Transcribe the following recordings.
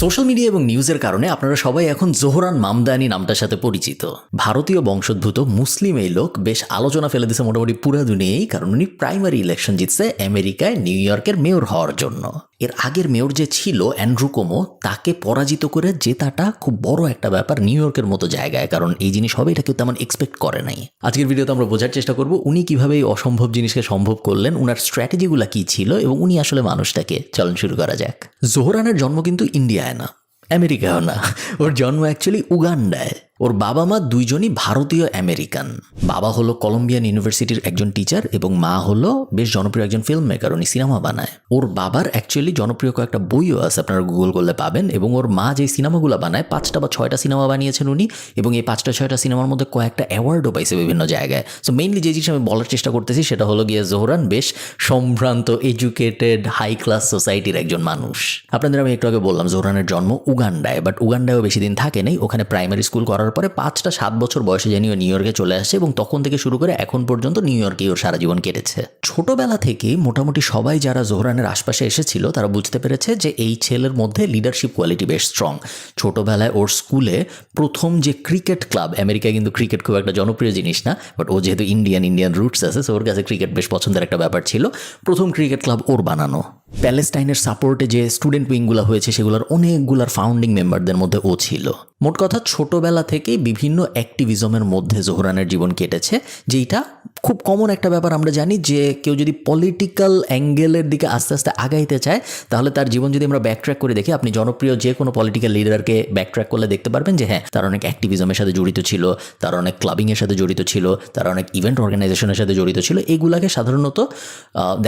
Social media এবং নিউজের কারণে আপনারা সবাই এখন জোহরান মামদানি নামটার সাথে পরিচিত। ভারতীয় বংশোদ্ভূত মুসলিম এই লোক বেশ আলোচনা ফেলে দিয়েছে মোটামুটি পুরো দুনিয়ায় কারণ উনি প্রাইমারি ইলেকশন জিতছে আমেরিকায় নিউ ইয়র্কের মেয়র হওয়ার জন্য। এর আগের মেয়র যে ছিল অ্যান্ড্রু কোমো তাকে পরাজিত করে জেতাটা খুব বড় একটা ব্যাপার নিউ ইয়র্কের মতো জায়গায়, কারণ এই জিনিস হবে, এটা কেউ তেমন এক্সপেক্ট করে নাই। আজকের ভিডিওতে আমরা বোঝার চেষ্টা করব, উনি কীভাবে এই অসম্ভব জিনিসকে সম্ভব করলেন, উনার স্ট্র্যাটেজিগুলো কি ছিল, এবং উনি আসলে মানুষটাকে, চলন শুরু করা যাক। জোহরানের জন্ম কিন্তু ইন্ডিয়ায় না আমেরিকাও না। ওর জন্ম অ্যাকচুয়ালি উগান্ডায়। ওর বাবা মা দুইজনই ভারতীয় আমেরিকান। বাবা হলো কলম্বিয়ান ইউনিভার্সিটির একজন টিচার এবং মা হলো বেশ জনপ্রিয় একজন ফিল্ম মেকার উনি সিনেমা বানায়। ওর বাবার অ্যাকচুয়ালি জনপ্রিয় কয়েকটা বইও আছে, আপনারা গুগল করলে পাবেন এবং ওর মা যে সিনেমাগুলো বানায়, পাঁচটা বা ছয়টা সিনেমা বানিয়েছেন উনি এবং এই পাঁচটা, ছয়টা সিনেমার মধ্যে কয়েকটা অ্যাওয়ার্ডও পাইছে বিভিন্ন জায়গায়। সো মেইনলি যে জিনিস আমি বলার চেষ্টা করতেছি সেটা হলো গিয়ে জোহরান বেশ সম্ভ্রান্ত এডুকেটেড হাই ক্লাস সোসাইটির একজন মানুষ। আপনাদের আমি একটু আগে বললাম, জোহরানের জন্ম উগান্ডায় বাট উগান্ডায়ও বেশি দিন থাকে নেই, ওখানে প্রাইমারি স্কুল করার পরে পাঁচটা সাত বছর বয়সে জানি ও নিউ ইয়র্কে চলে আসে এবং তখন থেকে শুরু করে এখন পর্যন্ত নিউ ইয়র্কেই ওর সারা জীবন কেটেছে। ছোটবেলা থেকে মোটামুটি সবাই যারা জোহরানের আশপাশে এসেছিল, তারা বুঝতে পেরেছে যে এই ছেলের মধ্যে লিডারশিপ কোয়ালিটি বেশ স্ট্রং ছোটবেলায় ওর স্কুলে প্রথম যে ক্রিকেট ক্লাব আমেরিকায় কিন্তু ক্রিকেট খুব একটা জনপ্রিয় জিনিস না বাট ও যেহেতু ইন্ডিয়ান ইন্ডিয়ান রুটস আছে সো ওর কাছে ক্রিকেট বেশ পছন্দের একটা ব্যাপার ছিল। প্রথম ক্রিকেট ক্লাব ওর বানানো। প্যালেস্টাইনের সাপোর্টে যে স্টুডেন্ট উইংগুলো হয়েছে, সেগুলোর অনেকগুলার ফাউন্ডিং মেম্বারদের মধ্যে ও ছিল। মোট কথা ছোটবেলা থেকেই বিভিন্ন অ্যাক্টিভিজমের মধ্যে জোহরানের জীবন কেটেছে যেটা খুব কমন একটা ব্যাপার আমরা জানি যে কেউ যদি পলিটিক্যাল অ্যাঙ্গেলের দিকে আস্তে আস্তে আগাইতে চায়, তাহলে তার জীবন যদি আমরা ব্যাকট্র্যাক করে দেখি, আপনি জনপ্রিয় যে কোনো পলিটিক্যাল লিডারকে ব্যাকট্র্যাক করলে দেখতে পারবেন যে হ্যাঁ তার অনেক অ্যাক্টিভিজমের সাথে জড়িত ছিল, তার অনেক ক্লাবিংয়ের সাথে জড়িত ছিল, তার অনেক ইভেন্ট অর্গানাইজেশনের সাথে জড়িত ছিল। এগুলাকে সাধারণত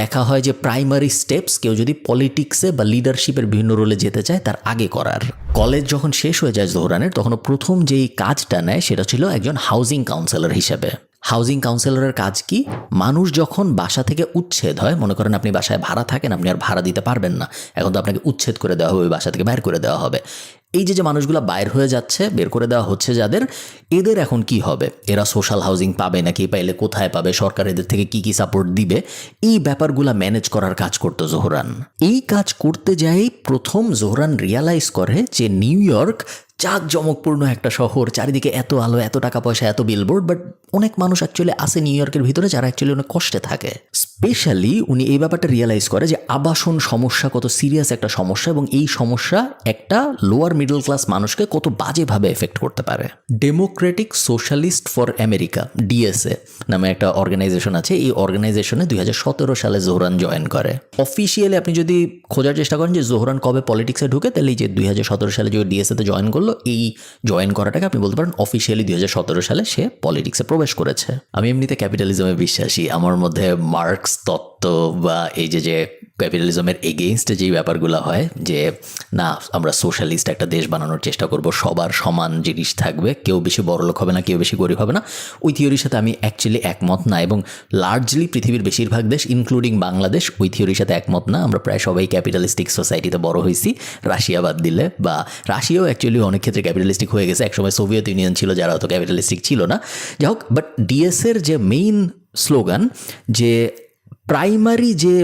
দেখা হয় যে প্রাইমারি স্টেপস কেউ যদি পলিটিক্সে বা লিডারশিপের বিভিন্ন রোলে যেতে চায়, তার আগে করার। কলেজ যখন শেষ হয়ে যায় জোহরানের তখন প্রথম যেই কাজটা নেয় সেটা ছিল একজন হাউজিং কাউন্সিলর হিসেবে। হাউজিং কাউন্সিলরের কাজ কি? মানুষ যখন বাসা থেকে উচ্ছেদ হয়, মনে করেন আপনি বাসায় ভাড়া থাকেন, আপনি আর ভাড়া দিতে পারবেন না। এখন তো আপনাকে উচ্ছেদ করে দেওয়া হবে বাসা থেকে বাইর করে দেওয়া হবে। এই যে যে মানুষগুলো বাইর হয়ে যাচ্ছে, বের করে দেওয়া হচ্ছে যাদের, এদের এখন কি হবে? এরা সোশ্যাল হাউজিং পাবে নাকি? পাইলে কোথায় পাবে? সরকার এদের থেকে কি কি সাপোর্ট দিবে? এই ব্যাপারগুলো ম্যানেজ করার কাজ করতো জোহরান। এই কাজ করতে যাই প্রথম জোহরান রিয়ালাইজ করে যে নিউ ইয়র্ক জাঁকজমকপূর্ণ একটা শহর, চারিদিকে এত আলো, এত টাকা পয়সা, এত বিলবোর্ড বাট অনেক মানুষ অ্যাকচুয়ালি আসে নিউ ইয়র্কের ভিতরে যারা অ্যাকচুয়ালি অনেক কষ্টে থাকে। স্পেশালি উনি এই ব্যাপারটা রিয়েলাইজ করে যে আবাসন সমস্যা কত সিরিয়াস একটা সমস্যা এবং এই সমস্যা একটা লোয়ার মিডল ক্লাস মানুষকে কত বাজেভাবে এফেক্ট করতে পারে। Democratic Socialist for America DSA নামে একটা অর্গানাইজেশন আছে। এই অর্গানাইজেশনে দুই হাজার সতেরো সালে জোহরান জয়েন করে। অফিসিয়ালি আপনি যদি খোঁজার চেষ্টা করেন যে জোহরান কবে পলিটিক্সে ঢুকে, তাহলে যে দুই হাজার সতেরো সালে যে ডিএসএতে জয়েন করল এই জয়েন করাটাকে আপনি বলতে পারেন অফিসিয়ালি দুই হাজার সতেরো সালে সে পলিটিক্সে প্রবেশ করেছে। আমি এমনিতে ক্যাপিটালিজমে বিশ্বাসী। আমার মধ্যে মার্কস তত্ত্ব বা এই যে যে ক্যাপিটালিজমের এগেইনস্টে যেই ব্যাপারগুলো হয়, যে না, আমরা সোশ্যালিস্ট একটা দেশ বানানোর চেষ্টা করব, সবার সমান জিনিস থাকবে, কেউ বেশি বড়লোক হবে না, কেউ বেশি গরিব হবে না, ওই থিওরির সাথে আমি অ্যাকচুয়ালি একমত না এবং লার্জলি পৃথিবীর বেশিরভাগ দেশ ইনক্লুডিং বাংলাদেশ, ওই থিওরির সাথে একমত না। আমরা প্রায় সবাই ক্যাপিটালিস্টিক সোসাইটিতে বড় হয়েছি রাশিয়া বাদ দিলে বা রাশিয়াও অ্যাকচুয়ালি অনেক ক্ষেত্রে ক্যাপিটালিস্টিক হয়ে গেছে। একসময় সোভিয়েত ইউনিয়ন ছিল, যারা অত ক্যাপিটালিস্টিক ছিল না। যাই হোক বাট ডিএসের যে মেইন স্লোগান যে প্রাইমারি যে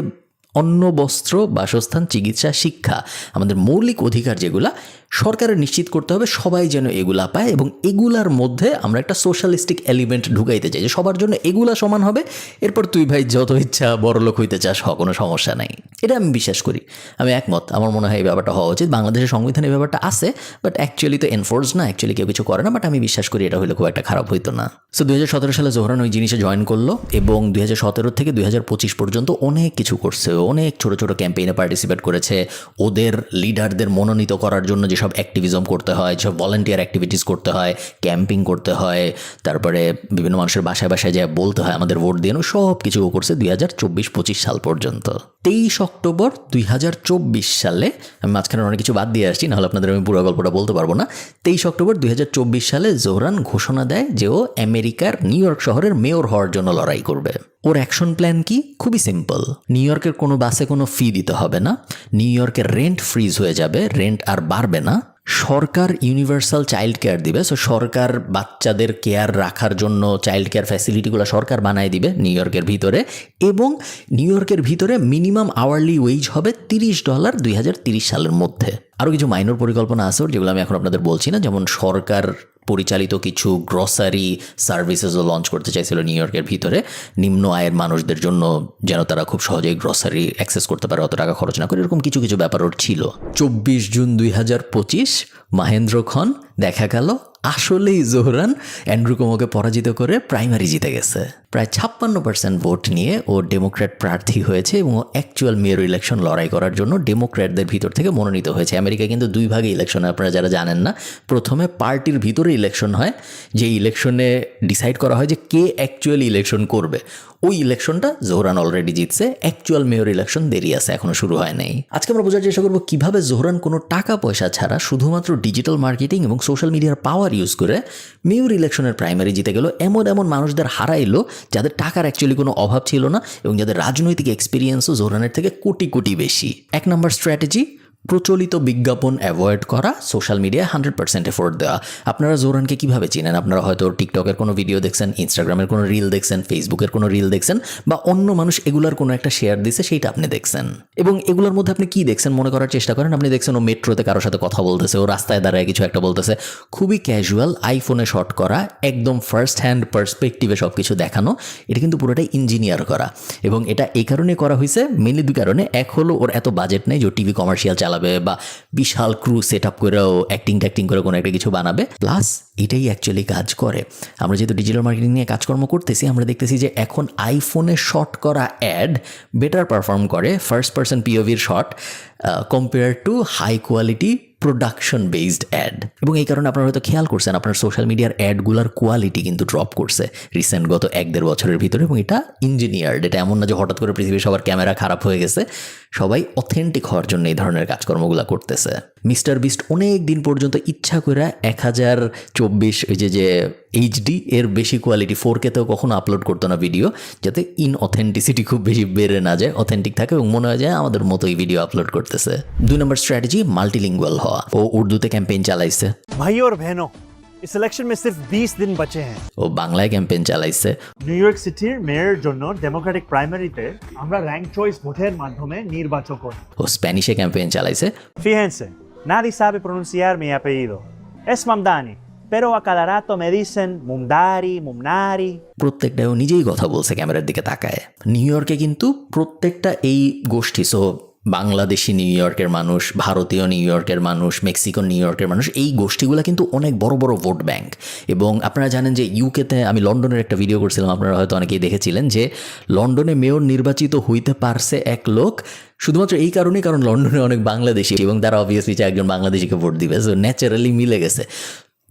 অন্ন বস্ত্র বাসস্থান, চিকিৎসা, শিক্ষা, আমাদের মৌলিক অধিকার যেগুলা সরকারের নিশ্চিত করতে হবে সবাই যেন এগুলা পায় এবং এগুলার মধ্যে আমরা একটা সোশ্যালিস্টিক এলিমেন্ট ঢুকাইতে চাই যে সবার জন্য এগুলা সমান হবে, এরপর তুই ভাই যত ইচ্ছা বড়লোক হইতে চাস, হ, কোনো সমস্যা নাই। এটা আমি বিশ্বাস করি, আমি একমত। আমার মনে হয় এই ব্যাপারটা হওয়া উচিত। বাংলাদেশের সংবিধানে এই ব্যাপারটা আছে বাট অ্যাকচুয়ালি তো এনফোর্স না অ্যাকচুয়ালি কেউ কিছু করে না বাট আমি বিশ্বাস করি এটা হলে খুব একটা খারাপ হইতো না। সো দুই হাজার সতেরো সালে জোহরান ওই জিনিসে জয়েন করল এবং দুই হাজার সতেরো থেকে দুই হাজার পঁচিশ পর্যন্ত অনেক কিছু করছে। অনেক ছোট ছোট ক্যাম্পেইনে পার্টিসিপেট করেছে। ওদের লিডারদের মনোনীত করার জন্য যেসব অ্যাক্টিভিজম করতে হয় যেসব ভলেন্টিয়ার অ্যাক্টিভিটিস করতে হয় ক্যাম্পিং করতে হয়, তারপরে বিভিন্ন মানুষের বাসায় বাসায় যায় বলতে হয় আমাদের ভোট দিয়ে, সব কিছু করছে দুই হাজার চব্বিশ পঁচিশ সাল পর্যন্ত। তেইশ অক্টোবর দুই হাজার চব্বিশ সালে, আমি মাঝখানে অনেক কিছু বাদ দিয়ে আসছি, নাহলে আপনাদের আমি পুরো গল্পটা বলতে পারব না। তেইশ অক্টোবর দুই হাজার চব্বিশ সালে জোহরান ঘোষণা দেয় যে ও আমেরিকার নিউ ইয়র্ক শহরের মেয়র হওয়ার জন্য লড়াই করবে। ওর অ্যাকশন প্ল্যান কি? খুবই সিম্পল নিউ ইয়র্কের কোনো বাসে কোনো ফি দিতে হবে না। নিউ ইয়র্কের রেন্ট ফ্রিজ হয়ে যাবে রেন্ট আর বাড়বে না। সরকার ইউনিভার্সাল চাইল্ড কেয়ার দিবে সো সরকার বাচ্চাদের কেয়ার রাখার জন্য চাইল্ড কেয়ার ফ্যাসিলিটিগুলো সরকার বানায় দিবে নিউ ইয়র্কের ভিতরে, এবং নিউ ইয়র্কের ভিতরে মিনিমাম আওয়ারলি ওয়েজ হবে তিরিশ ডলার দুই সালের মধ্যে। আরও কিছু মাইনর পরিকল্পনা আছে, যেগুলো আমি এখন আপনাদের বলছি না। যেমন সরকার পরিচালিত কিছু গ্রসারি সার্ভিসেসও লঞ্চ করতে চাইছিল নিউ ইয়র্কের ভিতরে। নিম্ন আয়ের মানুষদের জন্য যেন তারা খুব সহজেই গ্রসারি অ্যাক্সেস করতে পারে, অত টাকা খরচ না করে, এরকম কিছু কিছু ব্যাপার ওর ছিল। চব্বিশ জুন দুই হাজার পঁচিশ, মাহেন্দ্র খন দেখা গেল, আসলেই জোহরান, অ্যান্ড্রু কোমোকে পরাজিত করে প্রাইমারি জিতে গেছে। প্রায় ছাপ্পান্ন পার্সেন্ট ভোট নিয়ে ও ডেমোক্র্যাট প্রার্থী হয়েছে এবং অ্যাকচুয়াল মেয়র ইলেকশন লড়াই করার জন্য ডেমোক্র্যাটদের ভিতর থেকে মনোনীত হয়েছে। আমেরিকা কিন্তু দুই ভাগে ইলেকশন হয়, আপনারা যারা জানেন না। প্রথমে পার্টির ভিতরে ইলেকশন হয়, যে ইলেকশনে ডিসাইড করা হয় যে কে অ্যাকচুয়ালি ইলেকশন করবে। ওই ইলেকশনটা জোহরান অলরেডি জিতছে অ্যাকচুয়াল মেয়র ইলেকশন দেরি আছে এখনও শুরু হয় নাই। আজকে আমরা বোঝার চেষ্টা করব কীভাবে জোহরান কোনো টাকা পয়সা ছাড়া শুধুমাত্র ডিজিটাল মার্কেটিং এবং সোশ্যাল মিডিয়ার পাওয়ার ইউজ করে মেয়র ইলেকশনের প্রাইমারি জিতে গেল। এমন এমন মানুষদের হারাইলো যাদের টাকার অ্যাকচুয়ালি কোনো অভাব ছিল না এবং যাদের রাজনৈতিক এক্সপিরিয়েন্সও জোরানের থেকে কোটি কোটি বেশি। এক নম্বর স্ট্র্যাটেজি প্রচলিত বিজ্ঞাপন অ্যাভয়েড করা সোশ্যাল মিডিয়ায় হান্ড্রেড পার্সেন্ট এফোর্ট দেওয়া। আপনারা জোরানকে কীভাবে চিনেন? আপনারা হয়তো টিকটকের কোনো ভিডিও দেখছেন ইনস্টাগ্রামের কোনো রিল দেখছেন ফেসবুকের কোনো রিল দেখছেন, বা অন্য মানুষ এগুলার কোনো একটা শেয়ার দিছে, সেইটা আপনি দেখছেন। এবং এগুলোর মধ্যে আপনি কি দেখছেন? মনে করার চেষ্টা করেন, আপনি দেখছেন ও মেট্রোতে কারোর সাথে কথা বলতেছে, ও রাস্তায় দাঁড়ায় কিছু একটা বলতেছে। খুবই ক্যাজুয়াল আইফোনে শট করা, একদম ফার্স্ট হ্যান্ড পার্সপেক্টিভে সব কিছু দেখানো, এটা কিন্তু পুরোটাই ইঞ্জিনিয়ার করা। এবং এটা এই কারণে করা হয়েছে মেনলি দুই কারণে। এক হলো, ওর এত বাজেট নেই যে টিভি কমার্শিয়াল চালাবে বা বিশাল ক্রু সেট আপ করেও অ্যাক্টিং ট্যাক্টিং করে কোনো একটা কিছু বানাবে। প্লাস এটাই অ্যাকচুয়ালি কাজ করে। আমরা যেহেতু ডিজিটাল মার্কেটিং নিয়ে কাজকর্ম করতেছি, আমরা দেখতেছি যে এখন আইফোনে শট করা অ্যাড বেটার পারফর্ম করে first person পিওভির short compare to high quality production based ad এবং এই কারণে আপনারা হয়তো খেয়াল করছেন, আপনার সোশ্যাল মিডিয়ার অ্যাডগুলোর কোয়ালিটি কিন্তু ড্রপ করছে রিসেন্ট গত এক দেড় বছরের ভিতরে। এবং এটা ইঞ্জিনিয়ার্ড এটা এমন না যে হঠাৎ করে পৃথিবীর সবার ক্যামেরা খারাপ হয়ে গেছে, সবাই অথেন্টিক হওয়ার জন্য এই ধরনের কাজকর্মগুলো করতেছে। মিস্টার বিস্ট অনেক দিন পর্যন্ত ইচ্ছা করে এক হাজার চব্বিশ ওই যে যে এইচডি এর বেশি কোয়ালিটি ফোর কেতেও কখনো আপলোড করতো না ভিডিও যাতে ইন অথেন্টিসিটি খুব বেশি বেড়ে না যায় অথেন্টিক থাকে এবং মনে হয় যায় আমাদের মতোই ভিডিও আপলোড করতেছে দুই নম্বর স্ট্র্যাটেজি মাল্টিলিঙ্গুয়াল হওয়া ও উর্দুতে ক্যাম্পেইন চালাইছে भाइयों और बहनों इस इलेक्शन में सिर्फ 20 दिन बचे हैं ও বাংলায় ক্যাম্পেইন চালাইছে নিউ ইয়র্ক সিটির মেয়র জন্য ডেমোক্রেটিক প্রাইমারিতে আমরা র্যাঙ্ক চয়েস ভোটের মাধ্যমে নির্বাচন করি ও স্প্যানিশে ক্যাম্পেইন চালাইছে Fíjense, nadie sabe pronunciar mi apellido. Es Mamdani, pero a cada rato me dicen Mumdari, Mumnari. প্রত্যেকটা ও নিজেই কথা বলছে ক্যামেরার দিকে তাকায় নিউ ইয়র্কে কিন্তু প্রত্যেকটা এই গোষ্ঠী সো বাংলাদেশি নিউ ইয়র্কের মানুষ, ভারতীয় নিউ ইয়র্কের মানুষ মেক্সিকো নিউ ইয়র্কের মানুষ, এই গোষ্ঠীগুলো কিন্তু অনেক বড় বড় ভোট ব্যাংক এবং আপনারা জানেন যে ইউকেতে আমি লন্ডনের একটা ভিডিও করছিলাম, আপনারা হয়তো অনেকেই দেখেছিলেন যে লন্ডনে মেয়র নির্বাচিত হইতে পারছে এক লোক, শুধুমাত্র এই কারণেই, কারণ লন্ডনে অনেক বাংলাদেশি, এবং তারা অবভিয়াসলি চায় একজন বাংলাদেশিকে ভোট দিবে। সো ন্যাচারালি মিলে গেছে।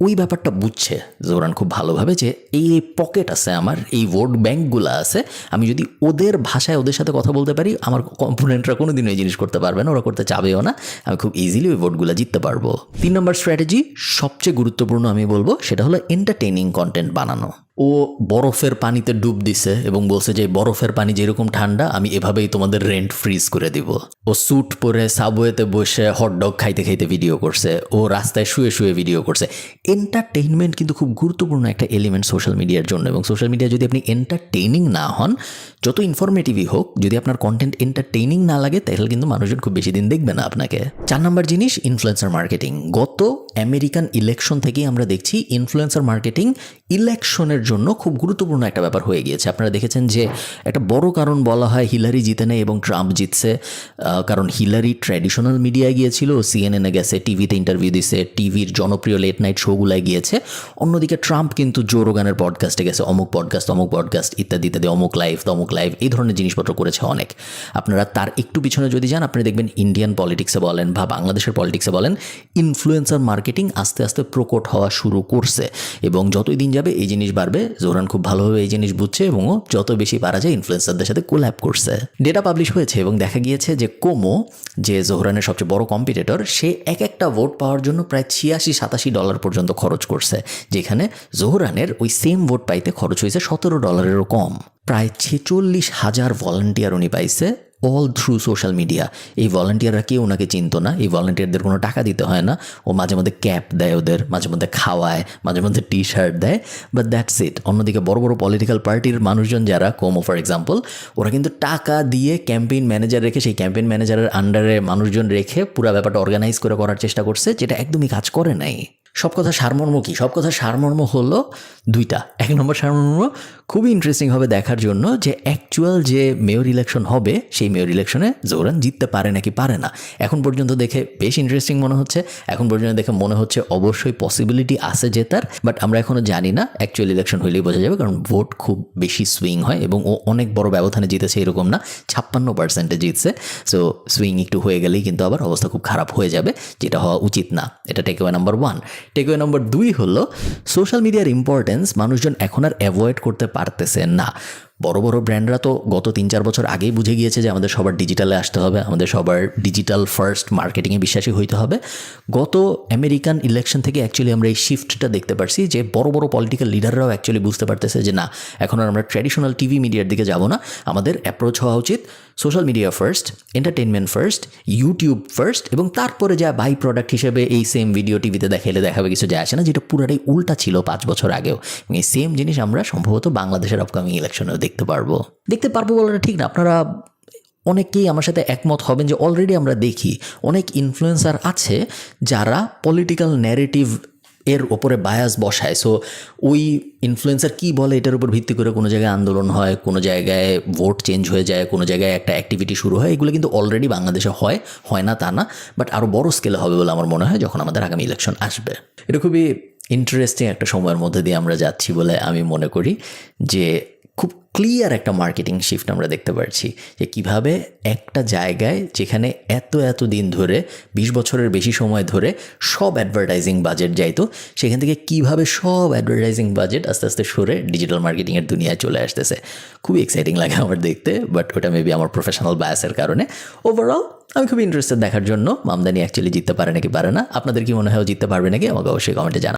ওই ব্যাপারটা বুঝছে জোরান খুব ভালোভাবে যে এই পকেট আছে আমার, এই ভোট ব্যাঙ্কগুলো আছে, আমি যদি ওদের ভাষায় ওদের সাথে কথা বলতে পারি, আমার কম্পোনেন্টরা কোনো দিন এই জিনিস করতে পারবে না, ওরা করতে চাবেও না, আমি খুব ইজিলি ওই ভোটগুলো জিততে পারব। তিন নম্বর স্ট্র্যাটেজি সবচেয়ে গুরুত্বপূর্ণ আমি বলব, সেটা হলো এন্টারটেনিং কন্টেন্ট বানানো। ও বরফের পানিতে ডুব দিছে এবং বলছে যে বরফের পানি যেরকম ঠান্ডা, আমি এভাবেই তোমাদের রেন্ট ফ্রিজ করে দিব। ও স্যুট পরে সাবওয়েতে বসে হটডগ খাইতে খাইতে ভিডিও করছে। ও রাস্তায় শুয়ে শুয়ে ভিডিও করছে। এন্টারটেইনমেন্ট কিন্তু খুব গুরুত্বপূর্ণ একটা এলিমেন্ট সোশ্যাল মিডিয়ার জন্য এবং সোশ্যাল মিডিয়া যদি আপনি এন্টারটেইনিং না হন, যত ইনফরমেটিভই হোক, যদি আপনার কন্টেন্ট এন্টারটেইনিং না লাগে, তাহলে কিন্তু মানুষজন খুব বেশি দিন দেখবে না আপনাকে। চার নম্বর জিনিস ইনফ্লুয়েন্সার মার্কেটিং গত আমেরিকান ইলেকশন থেকেই আমরা দেখছি ইনফ্লুয়েন্সার মার্কেটিং ইলেকশনের জন্য খুব গুরুত্বপূর্ণ একটা ব্যাপার হয়ে গিয়েছে। আপনারা দেখেছেন যে একটা বড় কারণ বলা হয় হিলারি জিতে নেয় এবং ট্রাম্প জিতছে। কারণ হিলারি ট্র্যাডিশনাল মিডিয়ায় গিয়েছিল, সিএনএনে গেছে, টিভিতে ইন্টারভিউ দিছে, টিভির জনপ্রিয় লেট নাইট শোগুলায় গিয়েছে। অন্যদিকে ট্রাম্প কিন্তু জোরোগানের পডকাস্টে গেছে, অমুক পডকাস্ট অমুক পডকাস্ট ইত্যাদি ইত্যাদি, অমুক লাইভ তমুক লাইভ এই ধরনের জিনিসপত্র করেছে অনেক। আপনারা তার একটু পিছনে যদি যান, আপনি দেখবেন ইন্ডিয়ান পলিটিক্সে বলেন বা বাংলাদেশের পলিটিক্সে বলেন ইনফ্লুয়েন্সার মার্কেটিং আস্তে আস্তে প্রকট হওয়া শুরু করছে। এবং যতই দিন যাবে, এই জিনিস বাড়বে জোরান খুব ভালোভাবে এই জিনিস বুঝছে এবং ও যত বেশি পারা যায় ইনফ্লুয়েন্সারদের সাথে কোল্যাপ করছে। ডেটা পাবলিশ হয়েছে এবং দেখা গিয়েছে যে কোমো, যে জোহরানের সবচেয়ে বড় কম্পিটিটর সে এক একটা ভোট পাওয়ার জন্য প্রায় ছিয়াশি, সাতাশি ডলার পর্যন্ত খরচ করছে, যেখানে জোহরানের ওই সেম ভোট পাইতে খরচ হয়েছে সতেরো ডলারেরও কম। প্রায় ছেচল্লিশ হাজার ভলান্টিয়ার উনি পাইছে। অল থ্রু সোশ্যাল মিডিয়া এই ভলেন্টিয়াররা কেউ ওনাকে চিনতো না, এই ভলেন্টিয়ারদের কোনো টাকা দিতে হয় না। ও মাঝে মধ্যে ক্যাপ দেয় ওদের, মাঝে মধ্যে খাওয়ায়, মাঝে মধ্যে টি শার্ট দেয় বাট দ্যাটস ইট অন্যদিকে বড় বড় পলিটিক্যাল পার্টির মানুষজন যারা কোমো ফর এক্সাম্পল ওরা কিন্তু টাকা দিয়ে ক্যাম্পেইন ম্যানেজার রেখে, সেই ক্যাম্পেইন ম্যানেজারের আন্ডারে মানুষজন রেখে পুরো ব্যাপারটা অর্গানাইজ করে করার চেষ্টা করছে, যেটা একদমই কাজ করে নাই। সব কথা সারমর্ম কি? সব কথা সারমর্ম হলো দুইটা। এক নম্বর সারমর্ম খুবই ইন্টারেস্টিং হবে দেখার জন্য যে অ্যাকচুয়াল যে মেয়র ইলেকশন হবে, সেই মেয়র ইলেকশনে জোরান জিততে পারে নাকি পারে না। এখন পর্যন্ত দেখে বেশ ইন্টারেস্টিং মনে হচ্ছে। এখন পর্যন্ত দেখে মনে হচ্ছে অবশ্যই পসিবিলিটি আছে জেতার বাট আমরা এখনও জানি না অ্যাকচুয়াল ইলেকশন হইলেই বোঝা যাবে, কারণ ভোট খুব বেশি সুইং হয় এবং ও অনেক বড় ব্যবধানে জিতেছে এরকম না। ছাপ্পান্ন পার্সেন্টে জিতছে। সো সুইং একটু হয়ে গেলেই কিন্তু আবার অবস্থা খুব খারাপ হয়ে যাবে, যেটা হওয়া উচিত না। এটা টেকওয়ে নাম্বার ওয়ান টেকওয়ে নম্বর দুই হলো সোশ্যাল মিডিয়ার ইম্পর্টেন্স মানুষজন এখন আর অ্যাভয়েড করতে পারতেছে না। বড় বড় ব্র্যান্ডরা তো গত তিন চার বছর আগেই বুঝে গিয়েছে যে আমাদের সবার ডিজিটালে আসতে হবে, আমাদের সবার ডিজিটাল ফার্স্ট মার্কেটিংয়ে বিশ্বাসী হইতে হবে। গত আমেরিকান ইলেকশন থেকে অ্যাকচুয়ালি আমরা এই শিফটটা দেখতে পারছি যে বড় বড় পলিটিক্যাল লিডাররাও অ্যাকচুয়ালি বুঝতে পারতেছে যে না, এখন আর আমরা ট্র্যাডিশনাল টিভি মিডিয়ার দিকে যাব না। আমাদের অ্যাপ্রোচ হওয়া উচিত social media first entertainment first YouTube first এবং তারপরে যা বাই প্রোডাক্ট হিসেবে এই সেম ভিডিও টিভিতে দেখাইলে দেখাবে কিছু যায় আসে না, যেটা পুরাটাই উল্টা ছিল পাঁচ বছর আগেও। এই সেম জিনিস আমরা সম্ভবত বাংলাদেশের আপকামিং ইলেকশনেও দেখতে পারব। দেখতে পারব বলাটা ঠিক না। আপনারা অনেকেই আমার সাথে একমত হবেন যে অলরেডি আমরা দেখি অনেক ইনফ্লুয়েন্সার আছে যারা পলিটিক্যাল ন্যারেটিভ এর ওপরে বায়াস বসায়। সো ওই ইনফ্লুয়েন্সার কী বলে এটার উপর ভিত্তি করে কোনো জায়গায় আন্দোলন হয়, কোনো জায়গায় ভোট চেঞ্জ হয়ে যায়, কোনো জায়গায় একটা অ্যাক্টিভিটি শুরু হয়, এগুলো কিন্তু অলরেডি বাংলাদেশে হয় হয় না তা না। বাট আরও বড় স্কেলে হবে বলে আমার মনে হয় যখন আমাদের আগামী ইলেকশন আসবে। এটা খুবই ইন্টারেস্টিং একটা সময়ের মধ্যে দিয়ে আমরা যাচ্ছি বলে আমি মনে করি যে খুব ক্লিয়ার একটা মার্কেটিং শিফট আমরা দেখতে পাচ্ছি যে কীভাবে একটা জায়গায় যেখানে এত এত দিন ধরে, বিশ বছরের বেশি সময় ধরে সব অ্যাডভার্টাইজিং বাজেট যাইতো, সেখান থেকে কীভাবে সব অ্যাডভার্টাইজিং বাজেট আস্তে আস্তে সরে ডিজিটাল মার্কেটিংয়ের দুনিয়ায় চলে আসতেছে। খুবই এক্সাইটিং লাগে আমার দেখতে বাট ওটা মেবি আমার প্রফেশনাল বায়াসের কারণে। ওভারঅল আমি খুব ইন্টারেস্টেড দেখার জন্য। মামদানি অ্যাকচুয়ালি জিততে পারে নাকি পারে না? আপনাদের কি মনে হয় জিততে পারবে নাকি? আমাকে অবশ্যই কমেন্টে জানা